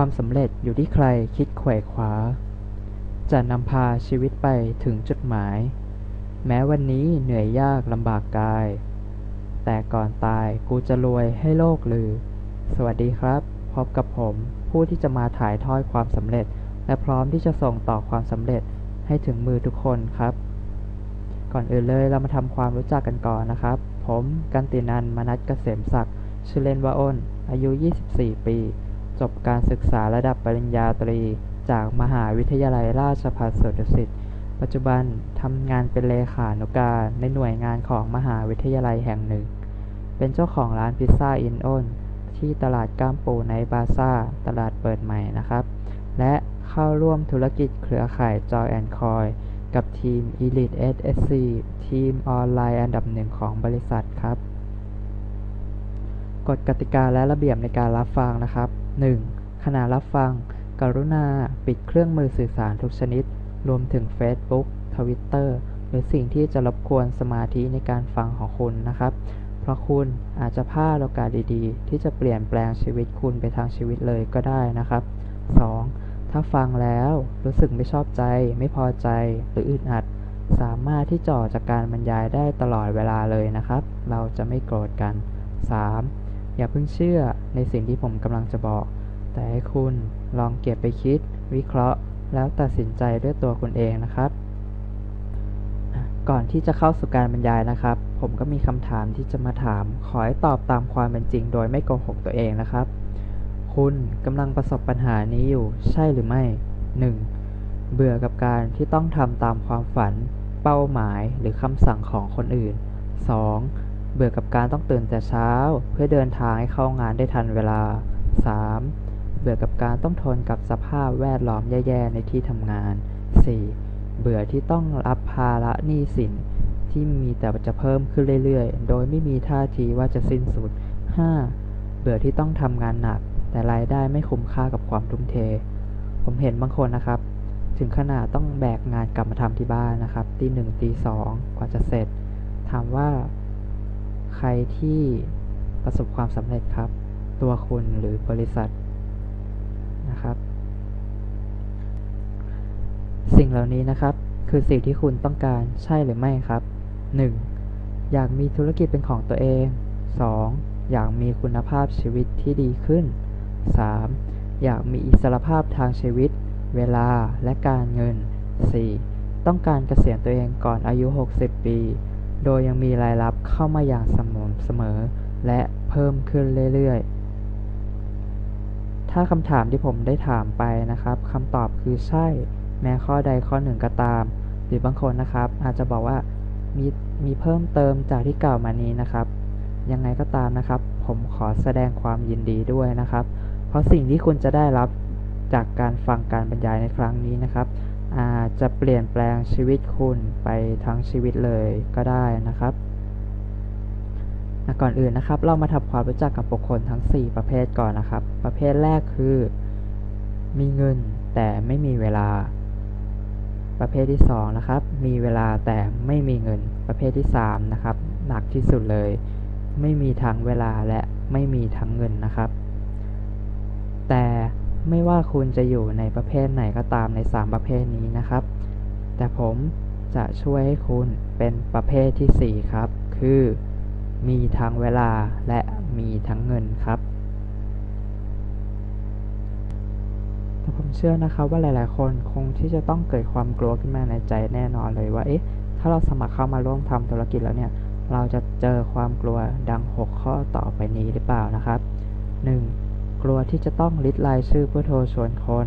ความสำเร็จอยู่ที่ใครคิดไขว่คว้า จะนำพาชีวิตไปถึงจุดหมาย แม้วันนี้เหนื่อยยากลำบากกาย แต่ก่อนตายกูจะรวยให้โลกลือ สวัสดีครับ พบกับผมผู้ที่จะมาถ่ายทอดความสำเร็จ และพร้อมที่จะส่งต่อความสำเร็จให้ถึงมือทุกคนครับ ก่อนอื่นเลยเรามาทำความรู้จักกันก่อนนะครับ ผมกันตินันมนัสเกษมศักดิ์ชื่อเล่นว่าอ้น อายุ 24 ปี จบการศึกษาระดับปริญญาตรี จากมหาวิทยาลัยราชภัฏสวนดุสิต ปัจจุบันทำงานเป็นเลขานุการในหน่วยงานของมหาวิทยาลัยแห่งหนึ่ง เป็นเจ้าของร้านพิซซ่าอินโอนที่ตลาดก้ามปูในบาซ่า ตลาดเปิดใหม่นะครับ และเข้าร่วมธุรกิจเครือข่ายจอยแอนคอยกับทีม Elite SSC ทีมออนไลน์อันดับหนึ่งของบริษัทครับ กฎกติกาและระเบียบในการรับฟังนะครับ 1. ขณะรับฟัง กรุณาปิดเครื่องมือสื่อสารทุกชนิด รวมถึง Facebook Twitter หรือสิ่งที่จะรบกวนสมาธิในการฟังของคุณนะครับ เพราะคุณอาจจะพลาดโอกาสดีๆ ที่จะเปลี่ยนแปลงชีวิตคุณไปทางชีวิตเลยก็ได้นะครับ 2. ถ้าฟังแล้วรู้สึกไม่ชอบใจ ไม่พอใจหรืออึดอัด สามารถที่จะออจากการบรรยายได้ตลอดเวลาเลยนะครับ เราจะไม่โกรธกัน 3. อย่าเพิ่งเชื่อในสิ่งที่ผมกำลังจะบอก แต่ให้คุณลองเก็บไปคิด วิเคราะห์ แล้วตัดสินใจด้วยตัวคุณเองนะครับ ก่อนที่จะเข้าสู่การบรรยายนะครับ ผมก็มีคำถามที่จะมาถาม ขอให้ตอบตามความเป็นจริง โดยไม่โกหกตัวเองนะครับ คุณกำลังประสบปัญหานี้อยู่ ใช่หรือไม่ 1. เบื่อกับการที่ต้องทำตามความฝัน เป้าหมายหรือคำสั่งของคนอื่น 2. เบื่อกับการต้องตื่นแต่เช้า เพื่อเดินทางให้เข้างานได้ทันเวลา 3. เบื่อกับการต้องทนกับสภาพแวดล้อมแย่ๆในที่ทำงาน 4. เบื่อที่ต้องรับภาระหนี้สินที่มีแต่จะเพิ่มขึ้นเรื่อยๆ โดยไม่มีท่าทีว่าจะสิ้นสุด 5. เบื่อที่ต้องทำงานหนัก แต่รายได้ไม่คุ้มค่ากับความทุ่มเท ผมเห็นบางคนนะครับ ถึงขนาดต้องแบกงานกลับมาทำที่บ้านนะครับตีหนึ่งตีสองกว่าจะเสร็จ ถามว่า ใครที่ประสบความสำเร็จครับ ตัวคุณหรือบริษัทนะครับ สิ่งเหล่านี้นะครับ คือสิ่งที่คุณต้องการใช่หรือไม่ครับ 1. อยากมีธุรกิจเป็นของตัวเอง 2. อยากมีคุณภาพชีวิตที่ดีขึ้น 3. อยากมีอิสรภาพทางชีวิต เวลาและการเงิน 4. ต้องการเกษียณตัวเองก่อนอายุ 60 ปี โดยยังมีรายรับเข้ามาอย่างสม่ำเสมอ และเพิ่มขึ้นเรื่อยๆ ถ้าคำถามที่ผมได้ถามไปนะครับคำตอบคือใช่ แม้ข้อใดข้อหนึ่งก็ตาม หรือบางคนนะครับ อาจจะบอกว่ามีมีเพิ่มเติมจากที่กล่าวมานี้นะครับ ยังไงก็ตามนะครับ ผมขอแสดงความยินดีด้วยนะครับ เพราะสิ่งที่คุณจะได้รับจากการฟังการบรรยายในครั้งนี้นะครับ อาจจะเปลี่ยนแปลงชีวิตคุณไปทั้งชีวิตเลยก็ได้นะครับก่อนอื่นนะครับ เรามาทำความรู้จักกับบุคคลทั้ง 4 ประเภทก่อนนะครับ ประเภทแรกคือ มีเงินแต่ไม่มีเวลา ประเภทที่2นะครับ มีเวลาแต่ไม่มีเงิน ประเภทที่3นะครับหนักที่สุดเลย ไม่มีทั้งเวลาและไม่มีทั้งเงินนะครับ แต่ ไม่ว่าคุณจะอยู่ในประเภทไหนก็ตามใน 3 ประเภทนี้นะครับ แต่ผมจะช่วยให้คุณเป็นประเภทที่ 4 ครับ คือ มีทั้งเวลาและมีทั้งเงินครับแต่ผมเชื่อนะครับว่าหลาย ๆ คนคงที่จะต้องเกิดความกลัวขึ้นมาในใจแน่นอนเลยว่าเอ๊ะถ้าเราสมัครเข้ามาร่วมทำธุรกิจแล้วเนี่ย เราจะเจอความกลัวดัง 6 ข้อต่อไปนี้หรือเปล่านะครับ 1. กลัวที่จะต้องลิดรายชื่อเพื่อโทรชวนคน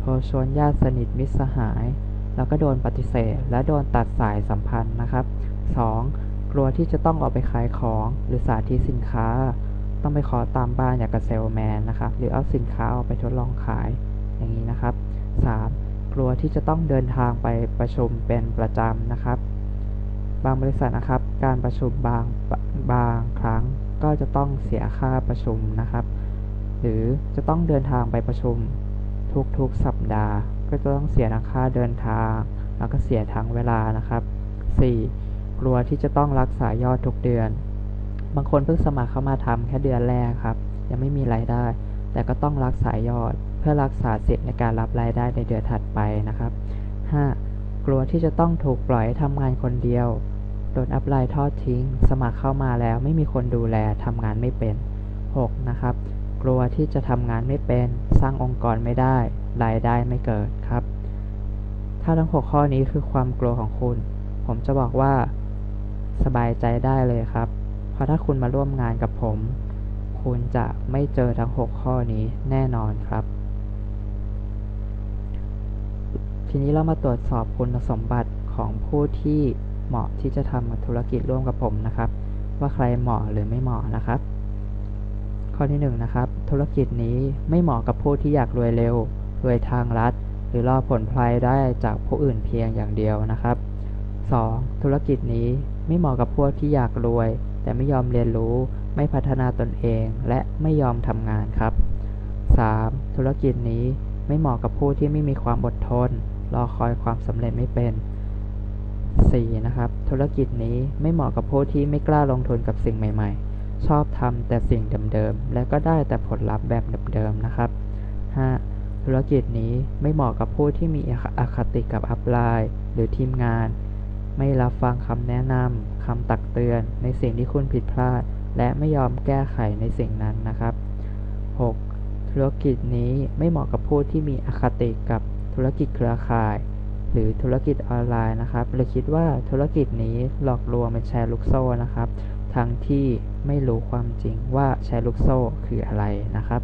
โทรชวนญาติสนิทมิตรสหาย แล้วก็โดนปฏิเสธ และโดนตัดสายสัมพันธ์นะครับ 2. กลัวที่จะต้องออกไปขายของหรือสาธิตสินค้า ต้องไปขอตามบ้านอย่างกับเซลแมนนะครับ หรือเอาสินค้าออกไปทดลองขายอย่างนี้นะครับ 3. กลัวที่จะต้องเดินทางไปประชุมเป็นประจำนะครับ บางบริษัทนะครับ การประชุมบางบางครั้งก็จะต้องเสียค่าประชุมนะครับ หรือจะต้องเดินทางไปประชุม ทุกๆสัปดาห์ ก็จะต้องเสียทั้งค่าเดินทาง แล้วก็เสียทั้งเวลานะครับ 4. กลัวที่จะต้องรักษายอดทุกเดือน บางคนเพิ่งสมัครเข้ามาทำแค่เดือนแรกครับ ยังไม่มีรายได้ แต่ก็ต้องรักษายอด เพื่อรักษาสิทธิ์ในการรับรายได้ในเดือนถัดไปนะครับ 5. กลัวที่จะต้องถูกปล่อยให้ทำงานคนเดียวโดนอัพไลน์ทอดทิ้ง สมัครเข้ามาแล้วไม่มีคนดูแลทำงานไม่เป็น 6. นะครับ กลัวที่จะทำงานไม่เป็น สร้างองค์กรไม่ได้ รายได้ไม่เกิดครับ ถ้าทั้ง6ข้อนี้คือความกลัวของคุณ ผมจะบอกว่า สบายใจได้เลยครับ เพราะถ้าคุณมาร่วมงานกับผม คุณจะไม่เจอทั้ง6ข้อนี้แน่นอนครับ ทีนี้เรามาตรวจสอบคุณสมบัติของผู้ที่เหมาะที่จะทำธุรกิจร่วมกับผมนะครับ ว่าใครเหมาะหรือไม่เหมาะนะครับ ข้อที่1นนะครับ ธุรกิจนี้ไม่เหมาะกับผู้ที่อยากรวยเร็ว รวยทางลัดหรือรอผลพลายได้จากผู้อื่นเพียงอย่างเดียวนะครับ 2. ธุรกิจนี้ไม่เหมาะกับพวกที่อยากรวย แต่ไม่ยอมเรียนรู้ ไม่พัฒนาตนเอง และไม่ยอมทำงานครับ 3. ธุรกิจนี้ไม่เหมาะกับผู้ที่ไม่มีความอดทน รอคอยความสำเร็จไม่เป็น 4. นะครับ ธุรกิจนี้ไม่เหมาะกับผู้ที่ไม่กล้าลงทุนกับสิ่งใหม่ ๆ ชอบทำแต่สิ่งเดิมๆ และก็ได้แต่ผลลัพธ์แบบเดิมๆ นะครับ 5. ธุรกิจนี้ไม่เหมาะกับผู้ที่มีอคติกับอัพไลน์ หรือทีมงาน ไม่รับฟังคำแนะนำคำตักเตือน ในสิ่งที่คุณผิดพลาด และไม่ยอมแก้ไขในสิ่งนั้นนะครับ 6. ธุรกิจนี้ไม่เหมาะกับผู้ที่มีอคติกับธุรกิจเครือข่าย หรือธุรกิจออนไลน์นะครับหรือคิดว่าธุรกิจนี้หลอกลวงเป็นแชร์ลูกโซ่นะครับ ทั้งที่ ไม่รู้ความจริงว่าแชร์ลูกโซ่คืออะไรนะครับ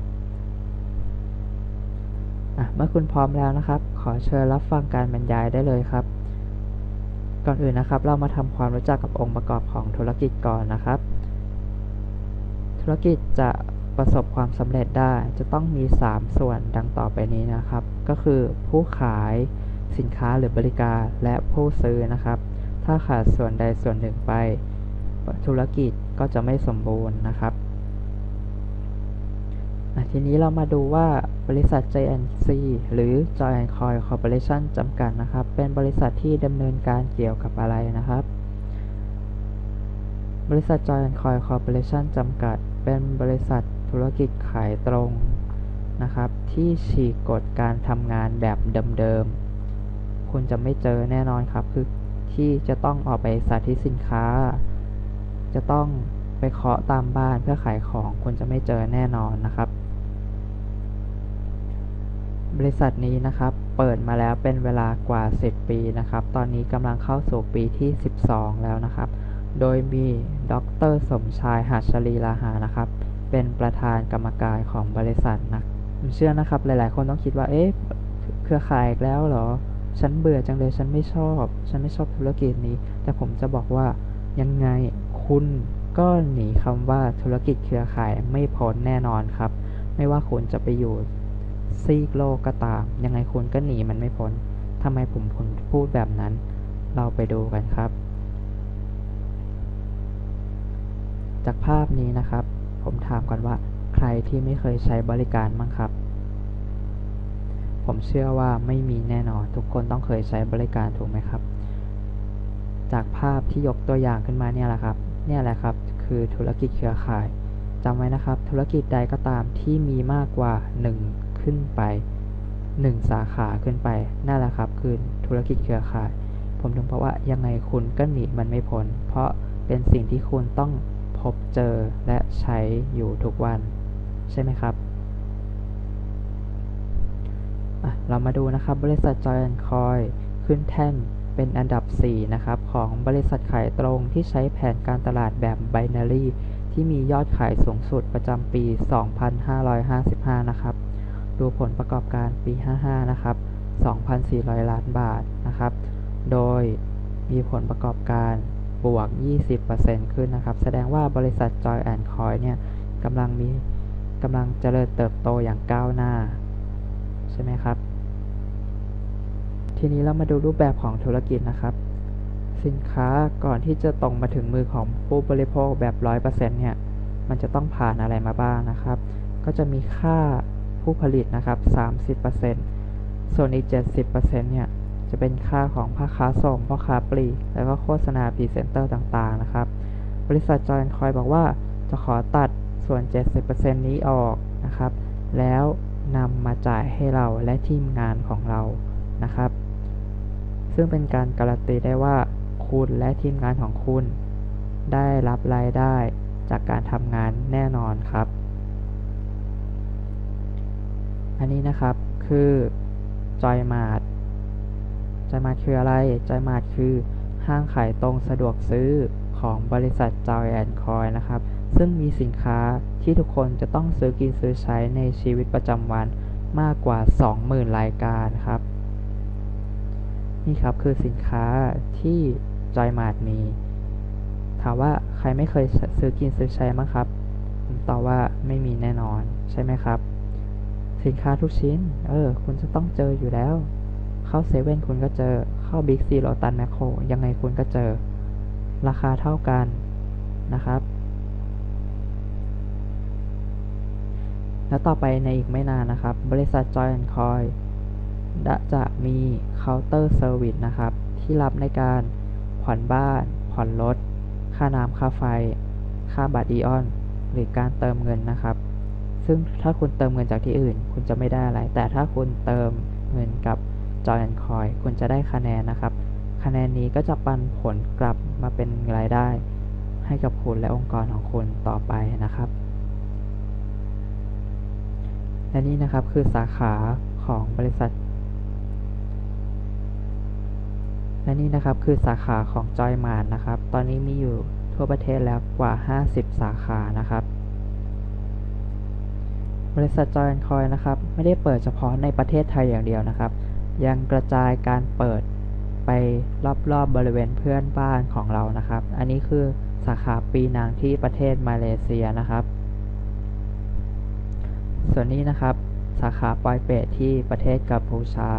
เมื่อคุณพร้อมแล้วนะครับ ขอเชิญรับฟังการบรรยายได้เลยครับ ก่อนอื่นนะครับ เรามาทำความรู้จักกับองค์ประกอบของธุรกิจก่อนนะครับ ธุรกิจจะประสบความสำเร็จได้จะต้องมี 3 ส่วนดังต่อไปนี้นะครับ ก็คือผู้ขายสินค้าหรือบริการและผู้ซื้อนะครับ ถ้าขาดส่วนใดส่วนหนึ่งไป ธุรกิจ ก็จะไม่สมบูรณ์นะครับทีนี้เรามาดูว่าบริษัท JNC หรือ Joy and Coy Corporation จำกัดนะครับ เป็นบริษัทที่ดำเนินการเกี่ยวกับอะไรนะครับ บริษัท Joy and Coy Corporation จำกัด เป็นบริษัทธุรกิจขายตรงนะครับ ที่ฉีกกฎการทำงานแบบเดิมๆ คุณจะไม่เจอแน่นอนครับ คือที่จะต้องออกไปสาธิตสินค้า จะต้องไปเคาะตามบ้านเพื่อขายของคุณจะไม่เจอแน่นอนนะครับ บริษัทนี้นะครับเปิดมาแล้วเป็นเวลากว่า 10 ปีนะครับ ตอนนี้กำลังเข้าสู่ปีที่ 12 แล้วนะครับ โดยมีดรสมชายหัชรีลาหานะครับ เป็นประธานกรรมการของบริษัทนะผมเชื่อนะครับหลายๆ คนต้องคิดว่าเอ๊ะเครือข่ายอีกแล้วเหรอ ฉันเบื่อจังเลยฉันไม่ชอบ ฉันไม่ชอบธุรกิจนี้ แต่ผมจะบอกว่ายังไง คุณก็หนีคำว่าธุรกิจเครือข่ายไม่พ้นแน่นอนครับ ไม่ว่าคุณจะไปอยู่ซีกโลกก็ตาม ยังไงคุณก็หนีมันไม่พ้นทำไมผมผลพูดแบบนั้น เราไปดูกันครับ จากภาพนี้นะครับ ผมถามก่อนว่าใครที่ไม่เคยใช้บริการบ้างครับ ผมเชื่อว่าไม่มีแน่นอน ทุกคนต้องเคยใช้บริการถูกไหมครับ จากภาพที่ยกตัวอย่างขึ้นมาเนี่ยแหละครับ เนี่ยแหละครับ คือธุรกิจเครือข่ายจำไว้นะครับ ธุรกิจใดก็ตามที่มีมากกว่า 1 ขึ้นไป 1 สาขาขึ้นไปนั่นแหละครับ คือธุรกิจเครือข่าย ผมถึงเพราะว่ายังไงคุณก็หนีมันไม่พ้นเพราะเป็นสิ่งที่คุณต้องพบเจอและใช้อยู่ทุกวัน ใช่ไหมครับเรามาดูนะครับ บริษัทจอยแอนคอยขึ้นแท่น เป็นอันดับ 4 นะครับ ของบริษัทขายตรงที่ใช้แผนการตลาดแบบไบนารีที่มียอดขายสูงสุดประจำปี 2555 นะครับ ดูผลประกอบการปี 55 นะครับ 2,400 ล้านบาทนะครับ โดยมีผลประกอบการบวก 20%ขึ้นนะครับ แสดงว่าบริษัท Joy and Coy เนี่ยกำลังมีกำลังเจริญเติบโตอย่างก้าวหน้า ใช่ไหมครับ ทีนี้เรามาดูรูปแบบของธุรกิจนะครับ สินค้าก่อนที่จะตรงมาถึงมือของผู้บริโภคแบบ 100%เนี่ย มันจะต้องผ่านอะไรมาบ้างนะครับ ก็จะมีค่าผู้ผลิตนะครับ 30%ส่วนอีก 70%เนี่ยจะเป็นค่าของพ่อค้าส่งพ่อค้าปลีกแล้วก็โฆษณาพรีเซนเตอร์ต่างๆนะครับ บริษัทจอยคอยบอกว่าจะขอตัดส่วน 70%นี้ออกนะครับ แล้วนำมาจ่ายให้เราและทีมงานของเรานะครับ ซึ่งเป็นการการันตีได้ว่า คุณและทีมงานของคุณ ได้รับรายได้จากการทำงานแน่นอนครับ อันนี้นะครับคือจอยมาร์ทจอยมาร์ทคืออะไรจอยมาร์ทคือห้างขายตรงสะดวกซื้อของบริษัทจอยแอนคอยนะครับ ซึ่งมีสินค้าที่ทุกคนจะต้องซื้อกินซื้อใช้ในชีวิตประจำวันมากกว่า 20,000 รายการครับ นี่ครับคือสินค้าที่จอยมาร์ทมี ถามว่าใครไม่เคยซื้อกินซื้อใช้มั้งครับผมตอบว่าไม่มีแน่นอนใช่ไหมครับ สินค้าทุกชิ้น เออ คุณจะต้องเจออยู่แล้ว เข้าเซเว่นคุณก็เจอ เข้าบิ๊กซีโรตันแมคโครยังไงคุณก็เจอ ราคาเท่ากันนะครับแล้วต่อไปในอีกไม่นานนะครับ บริษัท Joy and Coy จะมีเคาน์เตอร์เซอร์วิสนะครับ ที่รับในการผ่อนบ้าน ผ่อนรถ ค่าน้ำค่าไฟ ค่าบัตรอีออน หรือการเติมเงินนะครับ ซึ่งถ้าคุณเติมเงินจากที่อื่น คุณจะไม่ได้อะไร แต่ถ้าคุณเติมเงินกับ Joy and Coy คุณจะได้คะแนนนะครับ คะแนนนี้ก็จะปันผลกลับมาเป็นรายได้ ให้กับคุณและองค์กรของคุณต่อไปนะครับ และนี่นะครับคือสาขาของบริษัท และนี่นะครับคือสาขาของจอยมานนะครับ ตอนนี้มีอยู่ทั่วประเทศแล้วกว่า 50 สาขานะครับ บริษัทจอยคอยนะครับ ไม่ได้เปิดเฉพาะในประเทศไทยอย่างเดียวนะครับ ยังกระจายการเปิดไปรอบๆบบริเวณเพื่อนบ้านของเรานะครับ อันนี้คือสาขาปีนังที่ประเทศมาเลเซียนะครับ ส่วนนี้นะครับ สาขาปอยเปตที่ประเทศกัมพูชา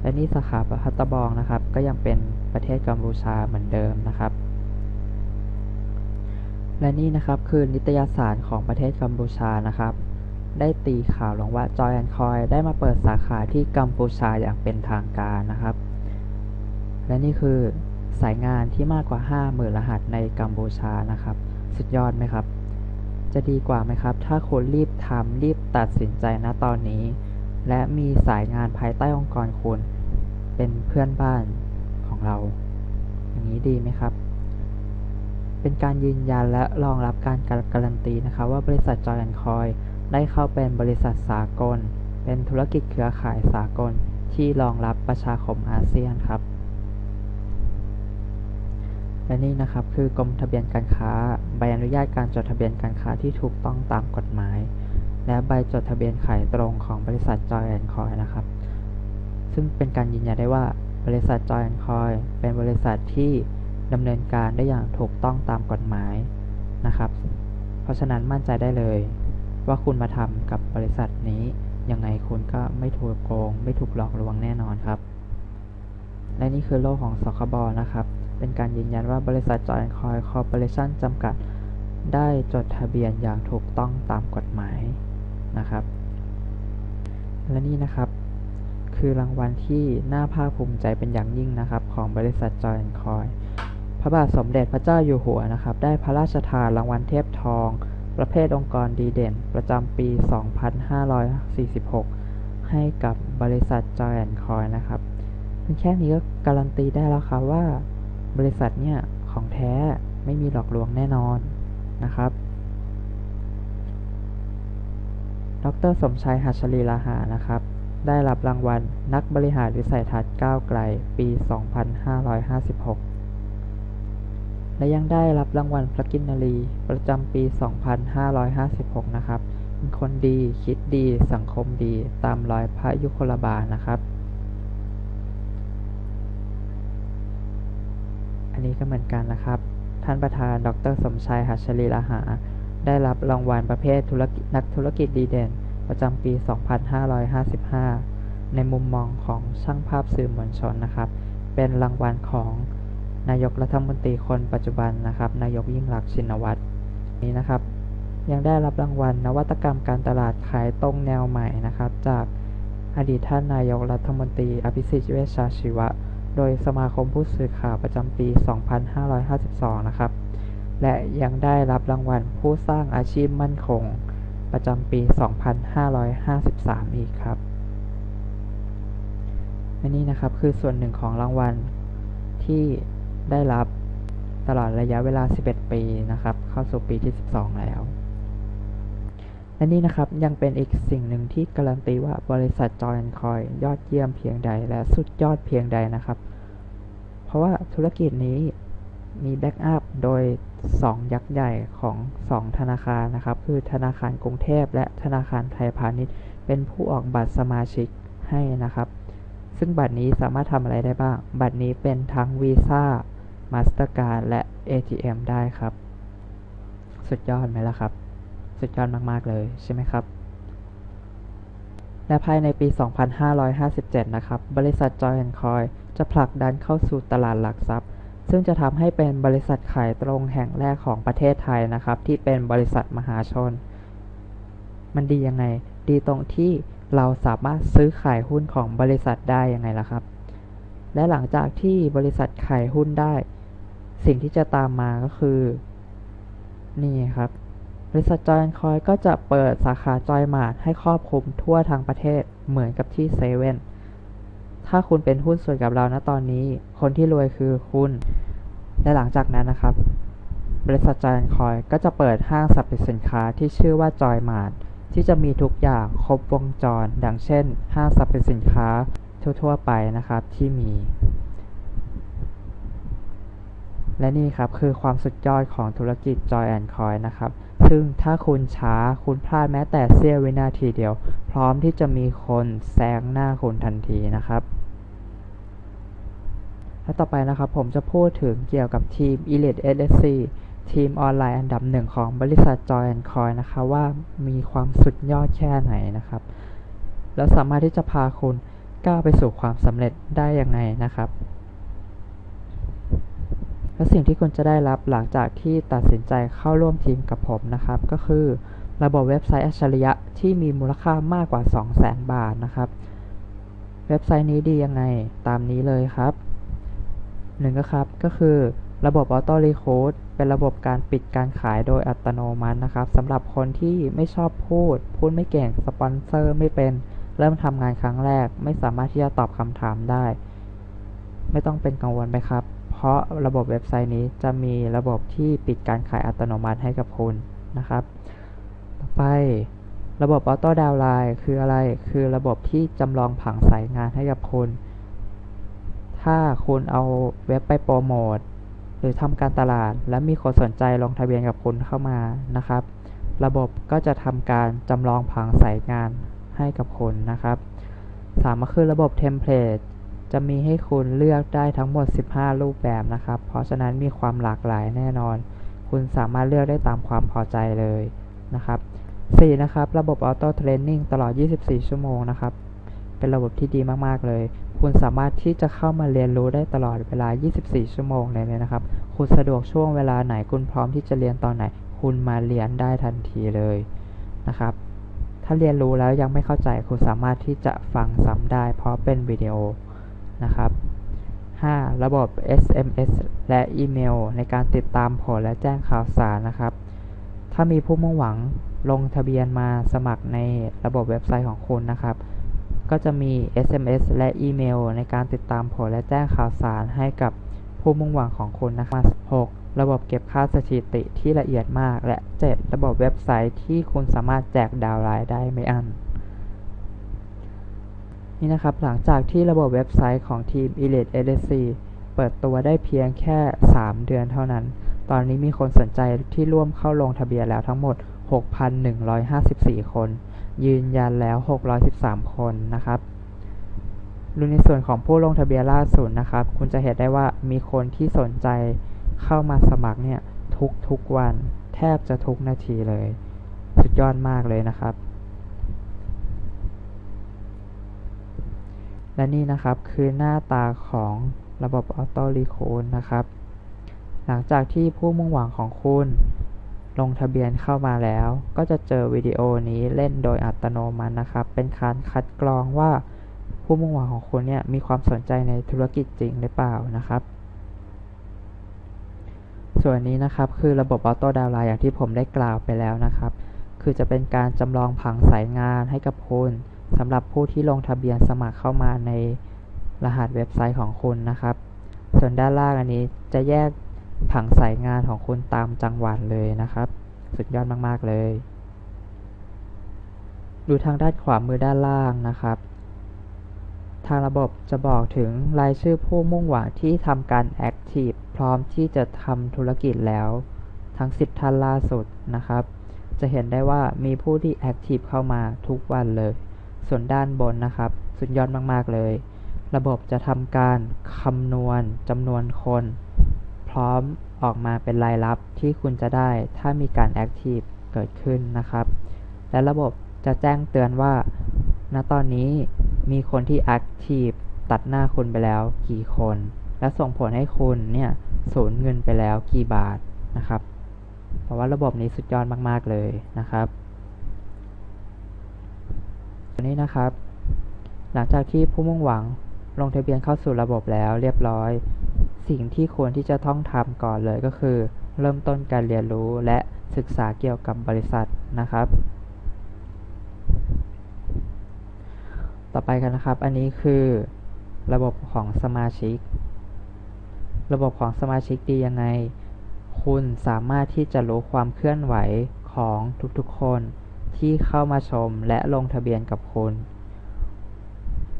และนี่สาขาพัตบองนะครับ ก็ยังเป็นประเทศกัมพูชาเหมือนเดิมนะครับ และนี่นะครับคือนิตยสารของประเทศกัมพูชานะครับ ได้ตีข่าวลงว่าจอยแอนคอยได้มาเปิดสาขาที่กัมพูชาอย่างเป็นทางการนะครับ และนี่คือสายงานที่มากกว่า 50,000 รหัสในกัมพูชานะครับ สุดยอดไหมครับ จะดีกว่าไหมครับ ถ้าคุณรีบทำรีบตัดสินใจนะตอนนี้ และมีสายงานภายใต้องค์กรคุณ เป็นเพื่อนบ้านของเรา อย่างนี้ดีไหมครับ เป็นการยืนยันและรองรับการการันตีนะครับว่าบริษัทจอยแอนคอยได้เข้าเป็นบริษัทสากล เป็นธุรกิจเครือข่ายสากลที่รองรับประชาคมอาเซียนครับ และนี่นะครับคือกรมทะเบียนการค้าใบอนุญาตการจดทะเบียนการค้าที่ถูกต้องตามกฎหมาย และใบจดทะเบียนขายตรงของบริษัทจอยแอนคอยนะครับ ซึ่งเป็นการยืนยันได้ว่าบริษัทจอยแอนคอยเป็นบริษัทที่ดำเนินการได้อย่างถูกต้องตามกฎหมายนะครับ เพราะฉะนั้นมั่นใจได้เลย ว่าคุณมาทำกับบริษัทนี้ยังไงคุณก็ไม่ถูกโกง ไม่ถูกหลอกลวงแน่นอนครับ และนี่คือโลกของสคบนะครับ เป็นการยืนยันว่าบริษัทจอยคอยคอร์ปอเรชั่นจำกัด ได้จดทะเบียนอย่างถูกต้องตามกฎหมาย นะครับ และนี่นะครับคือรางวัลที่น่าภาคภูมิใจเป็นอย่างยิ่งนะครับ ของบริษัทจอยแอนคอย พระบาทสมเด็จพระเจ้าอยู่หัวนะครับ ได้พระราชทานรางวัลเทพทอง ประเภทองค์กรดีเด่น ประจำปี 2546 ให้กับบริษัทจอยแอนคอยนะครับเพียงแค่นี้ก็การันตีได้แล้วครับว่า บริษัทเนี่ยของแท้ไม่มีหลอกลวงแน่นอนนะครับ ดรสมชัยหัชรีลาหานะครับ ได้รับรางวัลนักบริหารวิสัยทัศน์ก้าวไกล ปี 2556 และยังได้รับรางวัลพระกินนรีประจำปี 2556 นะครับเป็นคนดีคิดดีสังคมดีตามรอยพระยุคลบาลนะครับ อันนี้ก็เหมือนกันนะครับ ท่านประธานดรสมชัยหัชรีลาหา ได้รับรางวัลประเภทธุรกิจนักธุรกิจดีเด่น ประจำปี 2555 ในมุมมองของช่างภาพสื่อมวลชนนะครับ เป็นรางวัลของนายกรัฐมนตรีคนปัจจุบันนะครับ นายกยิ่งรักษณ์ชินวัตรนี้นะครับ ยังได้รับรางวัลนวัตกรรมการตลาดขายตรงแนวใหม่นะครับ จากอดีตท่านนายกรัฐมนตรีอภิสิทธิ์เวชชาชีวะ โดยสมาคมผู้สื่อข่าวประจำปี 2552 นะครับ และยังได้รับรางวัลผู้สร้างอาชีพมั่นคง ประจำปี 2553 อีกครับและนี่นะครับคือส่วนหนึ่งของรางวัลที่ได้รับตลอดระยะเวลา 11 ปีนะครับ เข้าสู่ปีที่ 12 แล้ว และนี่นะครับยังเป็นอีกสิ่งหนึ่งที่การันตีว่าบริษัทจอยแอนคอยยอดเยี่ยมเพียงใดและสุดยอดเพียงใดนะครับ เพราะว่าธุรกิจนี้มีแบ็กอัพโดย 2 ยักษ์ใหญ่ของ 2 ธนาคารนะครับ คือธนาคารกรุงเทพและธนาคารไทยพาณิชย์ เป็นผู้ออกบัตรสมาชิกให้นะครับ ซึ่งบัตรนี้สามารถทำอะไรได้บ้าง บัตรนี้เป็นทั้ง Visa Mastercard และ ATM ได้ครับ สุดยอดไหมล่ะครับ สุดยอดมาก ๆ เลยใช่ไหมครับและภายในปี 2557 นะครับ บริษัท Joy Coin จะผลักดันเข้าสู่ตลาดหลักทรัพย์ ซึ่งจะทำให้เป็นบริษัทขายตรงแห่งแรกของประเทศไทยนะครับ ที่เป็นบริษัทมหาชน มันดียังไง ดีตรงที่เราสามารถซื้อขายหุ้นของบริษัทได้ยังไงล่ะครับ และหลังจากที่บริษัทขายหุ้นได้ สิ่งที่จะตามมาก็คือ นี่ครับ บริษัทจอยคอยก็จะเปิดสาขาจอยมาร์ทให้ครอบคลุมทั่วทางประเทศเหมือนกับที่เซเว่น ถ้าคุณเป็นหุ้นส่วนกับเรานะตอนนี้ คนที่รวยคือคุณ และหลังจากนั้นนะครับ บริษัทจอยคอยก็จะเปิดห้างสรรพสินค้าที่ชื่อว่าจอยมาร์ทที่จะมีทุกอย่างครบวงจร ดังเช่น ห้างสรรพสินค้าทั่วๆไปนะครับที่มี และนี่ครับคือความสุดยอดของธุรกิจ Joy and Coin นะครับ ซึ่งถ้าคุณช้าคุณพลาดแม้แต่เสี้ยววินาทีเดียว พร้อมที่จะมีคนแซงหน้าคุณทันทีนะครับ และต่อไปนะครับผมจะพูดถึงเกี่ยวกับทีม Elite SSC ทีมออนไลน์อันดับหนึ่งของบริษัท Joy and Coin นะคะว่ามีความสุดยอดแค่ไหนนะครับ แล้วสามารถที่จะพาคุณก้าวไปสู่ความสำเร็จได้ยังไงนะครับและสิ่งที่คุณจะได้รับหลังจากที่ตัดสินใจเข้าร่วมทีมกับผมนะครับ ก็คือระบบเว็บไซต์อัจฉริยะที่มีมูลค่ามากกว่า 200,000 บาทนะครับ เว็บไซต์นี้ดียังไงตามนี้เลยครับ หนึ่งก็ครับ ก็คือระบบ Auto Recruit เป็นระบบการปิดการขายโดยอัตโนมัตินะครับสำหรับคนที่ไม่ชอบพูด พูดไม่เก่ง สปอนเซอร์ไม่เป็น เริ่มทำงานครั้งแรก ไม่สามารถที่จะตอบคำถามได้ ไม่ต้องเป็นกังวลไปครับ เพราะระบบเว็บไซต์นี้จะมีระบบที่ปิดการขายอัตโนมัติให้กับคุณนะครับ ต่อไประบบ Auto Downline คืออะไร คือระบบที่จำลองผังสายงานให้กับคุณ ถ้าคุณเอาเว็บไปโปรโมทหรือทำการตลาด และมีคนสนใจลงทะเบียนกับคุณเข้ามานะครับ ระบบก็จะทำการจำลองผังสายงานให้กับคุณนะครับสามก็คือระบบเทมเพลตจะมีให้คุณเลือกได้ทั้งหมด 15 รูปแบบนะครับ เพราะฉะนั้นมีความหลากหลายแน่นอน คุณสามารถเลือกได้ตามความพอใจเลยนะครับ 4 นะครับ ระบบออโต้เทรนนิ่งตลอด 24 ชั่วโมงนะครับ เป็นระบบที่ดีมาก ๆ เลย คุณสามารถที่จะเข้ามาเรียนรู้ได้ตลอดเวลา 24 ชั่วโมงเลยนะครับ คุณสะดวกช่วงเวลาไหน คุณพร้อมที่จะเรียนตอนไหน คุณมาเรียนได้ทันทีเลยนะครับ ถ้าเรียนรู้แล้วยังไม่เข้าใจ คุณสามารถที่จะฟังซ้ำได้ เพราะเป็นวิดีโอนะครับ 5. ระบบ SMS และอีเมล ในการติดตามผลและแจ้งข่าวสารนะครับ ถ้ามีผู้มุ่งหวังลงทะเบียนมาสมัครในระบบเว็บไซต์ของคุณนะครับ ก็จะมี SMS และอีเมล ในการติดตามผลและแจ้งข่าวสารให้กับผู้มุ่งหวังของคุณนะครับ 6. ระบบเก็บค่าสถิติที่ละเอียดมาก และ 7. ระบบเว็บไซต์ที่คุณสามารถแจกดาวน์ไลน์ได้ไม่อันนี่นะครับ หลังจากที่ระบบเว็บไซต์ของทีม Elite LSC เปิดตัวได้เพียงแค่ 3 เดือนเท่านั้น ตอนนี้มีคนสนใจที่ร่วมเข้าลงทะเบียนแล้วทั้งหมด 6,154 คน ยืนยันแล้ว 613 คนนะครับดูในส่วนของผู้ลงทะเบียนล่าสุดนะครับ คุณจะเห็นได้ว่ามีคนที่สนใจเข้ามาสมัครเนี่ยทุกทุกวัน แทบจะทุกนาทีเลย สุดยอดมากเลยนะครับ และนี่นะครับคือหน้าตาของระบบ Auto Recruit นะครับ หลังจากที่ผู้มุ่งหวังของคุณ ลงทะเบียนเข้ามาแล้ว ก็จะเจอวิดีโอนี้เล่นโดยอัตโนมัตินะครับ เป็นการคัดกรองว่าผู้มุ่งหวังของคุณเนี่ยมีความสนใจในธุรกิจจริงหรือเปล่านะครับ ส่วนนี้นะครับคือระบบ Auto Downline อย่างที่ผมได้กล่าวไปแล้วนะครับ คือจะเป็นการจำลองผังสายงานให้กับคุณสำหรับผู้ที่ลงทะเบียนสมัครเข้ามาในรหัสเว็บไซต์ของคุณนะครับ ส่วนด้านล่างอันนี้จะแยก ผังสายงานของคุณตามจังหวัดเลยนะครับ สุดยอดมาก ๆ เลย ดูทางด้านขวามือด้านล่างนะครับ ทางระบบจะบอกถึงรายชื่อผู้มุ่งหวังที่ทำการ Active พร้อมที่จะทำธุรกิจแล้ว ทั้ง 10ท่านล่าสุดนะครับ จะเห็นได้ว่ามีผู้ที่ Active เข้ามาทุกวันเลย ส่วนด้านบนนะครับ สุดยอดมาก ๆ เลย ระบบจะทำการคำนวณจำนวนคน ร้อมออกมาเป็นรายรับที่คุณจะได้ถ้ามีการ Active เกิดขึ้นนะครับ และระบบจะแจ้งเตือนว่า ณ ตอนนี้มีคนที่ Active ตัดหน้าคุณไปแล้วกี่คน และส่งผลให้คุณเนี่ยสูญเงินไปแล้วกี่บาทนะครับ เพราะว่าระบบนี้สุดยอดมากๆเลยนะครับตัวนี้นะครับ หลังจากที่ผู้มุ่งหวังลงทะเบียนเข้าสู่ระบบแล้วเรียบร้อย สิ่งที่ควรที่จะต้องทำก่อนเลยก็คือ เริ่มต้นการเรียนรู้และศึกษาเกี่ยวกับบริษัทนะครับ ต่อไปกันนะครับ อันนี้คือระบบของสมาชิก ระบบของสมาชิกดียังไง คุณสามารถที่จะรู้ความเคลื่อนไหวของทุกๆคนที่เข้ามาชมและลงทะเบียนกับคุณ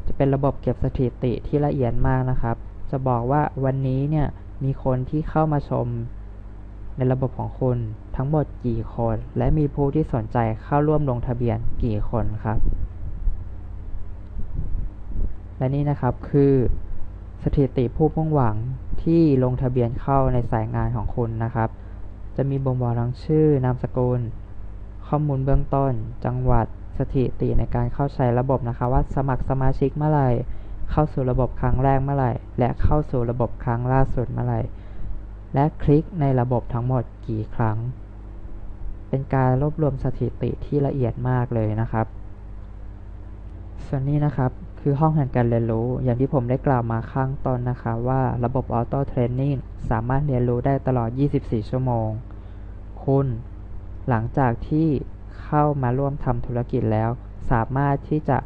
จะเป็นระบบเก็บสถิติที่ละเอียดมากนะครับ จะบอกว่าวันนี้เนี่ยมีคนที่เข้ามาชมในระบบของคุณทั้งหมดกี่คน และมีผู้ที่สนใจเข้าร่วมลงทะเบียนกี่คนครับ และนี่นะครับคือสถิติผู้มุ่งหวังที่ลงทะเบียนเข้าในสายงานของคุณนะครับ จะมีบ่งบอกทั้งชื่อนามสกุล ข้อมูลเบื้องต้น จังหวัดสถิติในการเข้าใช้ระบบนะคะว่าสมัครสมาชิกเมื่อไหร่ เข้าสู่ระบบครั้งแรกเมื่อไหร่ และเข้าสู่ระบบครั้งล่าสุดเมื่อไหร่ และคลิกในระบบทั้งหมดกี่ครั้ง เป็นการรวบรวมสถิติที่ละเอียดมากเลยนะครับ ส่วนนี้นะครับคือห้องแห่งการเรียนรู้ อย่างที่ผมได้กล่าวมาข้างต้นนะคะว่าระบบออโต้เทรนนิ่งสามารถเรียนรู้ได้ตลอด 24 ชั่วโมง คุณ หลังจากที่เข้ามาร่วมทำธุรกิจแล้ว สามารถที่จะ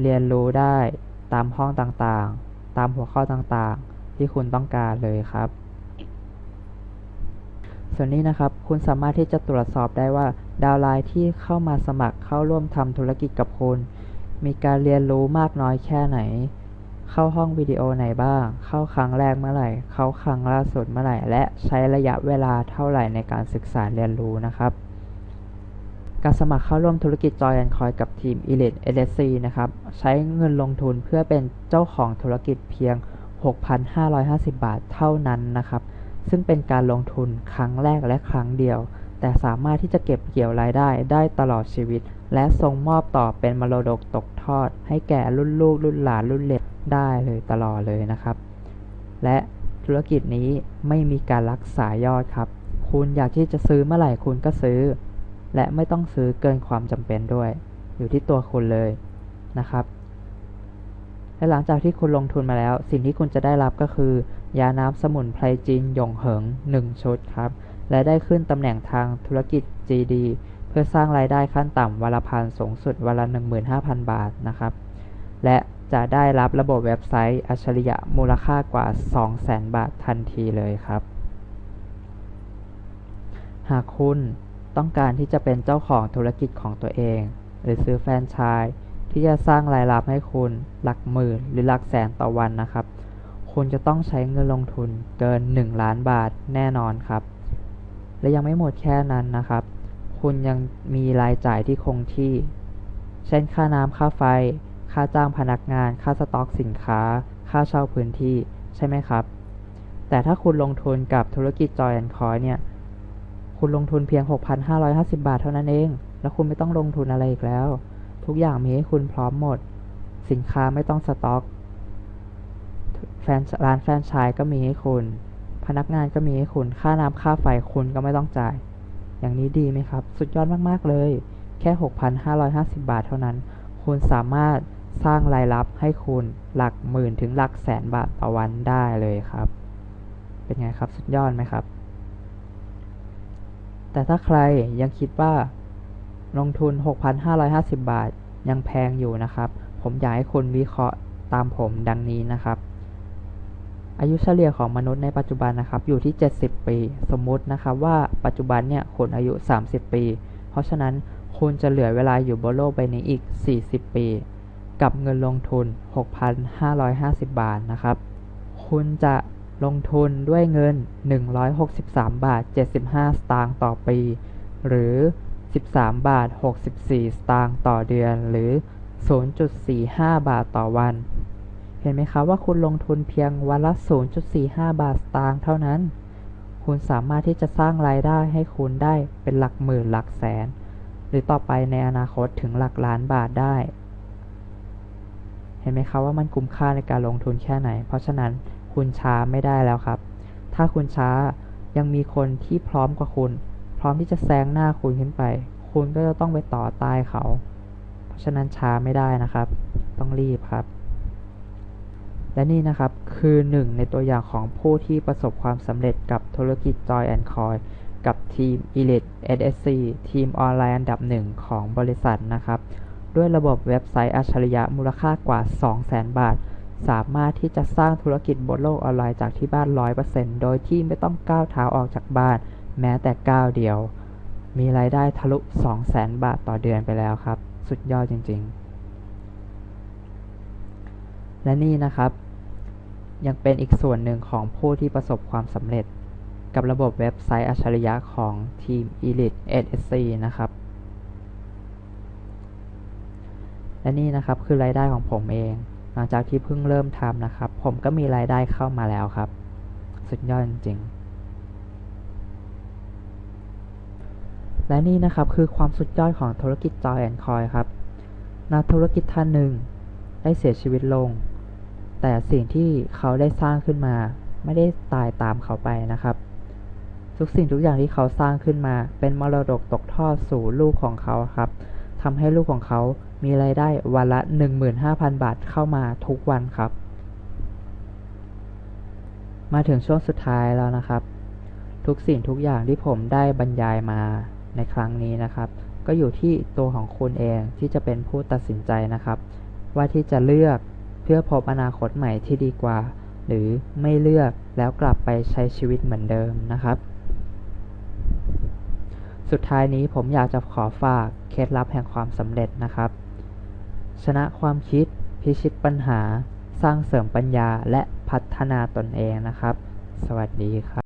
เรียนรู้ได้ ตามห้องต่างๆ ตามหัวข้อต่างๆ ที่คุณต้องการเลยครับ ส่วนนี้นะครับคุณสามารถที่จะตรวจสอบได้ว่าดาวไลน์ที่เข้ามาสมัครเข้าร่วมทำธุรกิจกับคุณ มีการเรียนรู้มากน้อยแค่ไหน เข้าห้องวิดีโอไหนบ้าง เข้าครั้งแรกเมื่อไหร่ เข้าครั้งล่าสุดเมื่อไหร่ และใช้ระยะเวลาเท่าไหร่ในการศึกษาเรียนรู้นะครับ การสมัครเข้าร่วมธุรกิจจอยแอนคอยกับทีม Elite LSC นะครับ ใช้เงินลงทุนเพื่อเป็นเจ้าของธุรกิจเพียง 6,550 บาทเท่านั้นนะครับ ซึ่งเป็นการลงทุนครั้งแรกและครั้งเดียว แต่สามารถที่จะเก็บเกี่ยวรายได้ได้ตลอดชีวิต และส่งมอบต่อเป็นมรดกตกทอด ให้แก่รุ่นลูกรุ่นหลานรุ่นเล็กได้เลยตลอดเลยนะครับ และธุรกิจนี้ไม่มีการรักษายอดครับ คุณอยากที่จะซื้อเมื่อไหร่คุณก็ซื้อ และไม่ต้องซื้อเกินความจำเป็นด้วย อยู่ที่ตัวคุณเลยนะครับ และหลังจากที่คุณลงทุนมาแล้ว สิ่งที่คุณจะได้รับก็คือ ยาน้ำสมุนไพรจีนหยงเหิง 1 ชุดครับ และได้ขึ้นตำแหน่งทางธุรกิจ GD เพื่อสร้างรายได้ขั้นต่ำวันละพันสูงสุดวันละ 15,000 บาทนะครับ และจะได้รับระบบเว็บไซต์อัจฉริยะมูลค่ากว่า 200,000 บาททันทีเลยครับ หากคุณ ต้องการที่จะเป็นเจ้าของธุรกิจของตัวเอง หรือซื้อแฟรนไชส์ที่จะสร้างรายรับให้คุณหลักหมื่นหรือหลักแสนต่อวันนะครับ คุณจะต้องใช้เงินลงทุนเกิน 1 ล้านบาทแน่นอนครับ และยังไม่หมดแค่นั้นนะครับ คุณยังมีรายจ่ายที่คงที่ เช่นค่าน้ำค่าไฟ ค่าจ้างพนักงาน ค่าสต็อกสินค้า ค่าเช่าพื้นที่ใช่ไหมครับ แต่ถ้าคุณลงทุนกับธุรกิจจอยแอนคอยเนี่ย คุณลงทุนเพียง 6,550 บาทเท่านั้นเอง แล้วคุณไม่ต้องลงทุนอะไรอีกแล้ว ทุกอย่างมีให้คุณพร้อมหมด สินค้าไม่ต้องสต็อกแฟนร้านแฟรนไชส์ก็มีให้คุณ พนักงานก็มีให้คุณ ค่าน้ำค่าไฟคุณก็ไม่ต้องจ่าย อย่างนี้ดีไหมครับ สุดยอดมากๆเลย แค่ 6,550 บาทเท่านั้น คุณสามารถสร้างรายรับให้คุณหลักหมื่นถึงหลักแสนบาทต่อวันได้เลยครับ เป็นไงครับ สุดยอดไหมครับ แต่ถ้าใครยังคิดว่าลงทุน 6,550 บาทยังแพงอยู่นะครับ ผมอยากให้คุณวิเคราะห์ตามผมดังนี้นะครับ อายุเฉลี่ยของมนุษย์ในปัจจุบันนะครับ อยู่ที่ 70 ปี สมมุตินะครับว่าปัจจุบันเนี่ยคุณอายุ 30 ปี เพราะฉะนั้นคุณจะเหลือเวลาอยู่บนโลกใบนี้อีก 40 ปี กับเงินลงทุน 6,550 บาทนะครับ คุณจะ ลงทุนด้วยเงิน 163 บาท 75 สตางค์ต่อปี หรือ 13 บาท 64 สตางค์ต่อเดือน หรือ 0.45 บาทต่อวัน เห็นไหมครับว่าคุณลงทุนเพียงวันละ 0.45 บาทสตางค์เท่านั้น คุณสามารถที่จะสร้างรายได้ให้คุณได้เป็นหลักหมื่นหลักแสน หรือต่อไปในอนาคตถึงหลักล้านบาทได้ เห็นไหมครับว่ามันคุ้มค่าในการลงทุนแค่ไหน เพราะฉะนั้น คุณช้าไม่ได้แล้วครับ ถ้าคุณช้ายังมีคนที่พร้อมกว่าคุณ พร้อมที่จะแซงหน้าคุณขึ้นไป คุณก็จะต้องไปต่อใต้เขา เพราะฉะนั้นช้าไม่ได้นะครับ ต้องรีบครับ และนี่นะครับคือหนึ่งในตัวอย่างของผู้ที่ประสบความสำเร็จกับธุรกิจ Joy and Coin กับทีม Elite SSC ทีมออนไลน์อันดับหนึ่งของบริษัทนะครับ ด้วยระบบเว็บไซต์อัจฉริยะมูลค่ากว่า 200,000 บาท สามารถที่จะสร้างธุรกิจบนโลกออนไลน์จากที่บ้าน 100%โดยที่ไม่ต้องก้าวเท้าออกจากบ้าน แม้แต่ก้าวเดียว มีรายได้ทะลุ 200,000 บาทต่อเดือนไปแล้วครับ สุดยอดจริง ๆ และนี่นะครับ ยังเป็นอีกส่วนหนึ่งของผู้ที่ประสบความสำเร็จ กับระบบเว็บไซต์อัจฉริยะของทีม Elite SSC นะครับและนี่นะครับคือรายได้ของผมเอง หลังจากที่เพิ่งเริ่มทำนะครับ ผมก็มีรายได้เข้ามาแล้วครับ สุดยอดจริงๆ และนี่นะครับคือความสุดยอดของธุรกิจ Joy and Coin ครับนักธุรกิจท่านหนึ่งได้เสียชีวิตลง แต่สิ่งที่เขาได้สร้างขึ้นมา ไม่ได้ตายตามเขาไปนะครับ ทุกสิ่งทุกอย่างที่เขาสร้างขึ้นมา เป็นมรดกตกทอดสู่ลูกของเขาครับทำให้ลูกของเขา มีรายได้วันละ 15,000 บาทเข้ามาทุกวันครับ มาถึงช่วงสุดท้ายแล้วนะครับ ทุกสิ่งทุกอย่างที่ผมได้บรรยายมาในครั้งนี้นะครับ ก็อยู่ที่ตัวของคุณเองที่จะเป็นผู้ตัดสินใจนะครับ ว่าที่จะเลือกเพื่อพบอนาคตใหม่ที่ดีกว่า หรือไม่เลือกแล้วกลับไปใช้ชีวิตเหมือนเดิมนะครับสุดท้ายนี้ผมอยากจะขอฝากเคล็ดลับแห่งความสำเร็จนะครับ ชนะความคิด พิชิตปัญหา สร้างเสริมปัญญาและพัฒนาตนเองนะครับ สวัสดีครับ